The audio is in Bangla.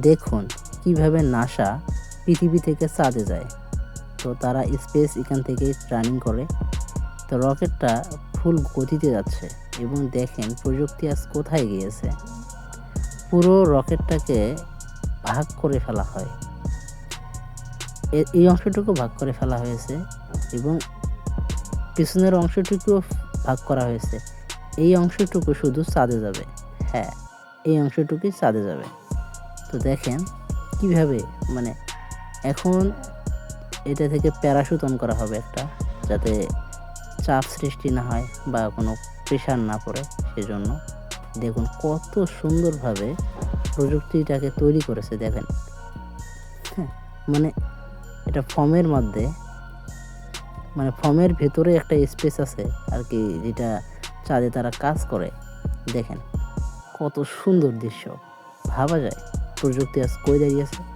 দেখুন কীভাবে নাসা পৃথিবী থেকে চাঁদে যায়। তো তারা স্পেস এখান থেকে রানিং করে। তো রকেটটা ফুল গতিতে যাচ্ছে এবং দেখেন প্রযুক্তি আজ কোথায় গিয়েছে। পুরো রকেটটাকে ভাগ করে ফেলা হয়। এই অংশটুকু ভাগ করে ফেলা হয়েছে এবং পিছনের অংশটুকুও ভাগ করা হয়েছে। এই অংশটুকু শুধু চাঁদে যাবে। হ্যাঁ এই অংশটুকুই চাঁদে যাবে। তো দেখেন কীভাবে মানে এখন এটা থেকে প্যারাশুট করা হবে একটা, যাতে চাপ সৃষ্টি না হয় বা কোনো প্রেশার না পড়ে সেজন্য। দেখুন কত সুন্দরভাবে প্রযুক্তিটাকে তৈরি করেছে, দেখেন। হ্যাঁ মানে এটা ফর্মের মধ্যে মানে ফর্মের ভেতরে একটা স্পেস আছে আর কি, যেটা চাঁদে তারা কাজ করে। দেখেন কত সুন্দর দৃশ্য, ভাবা যায়। প্রযুক্তি আজ কই দাঁড়িয়েছে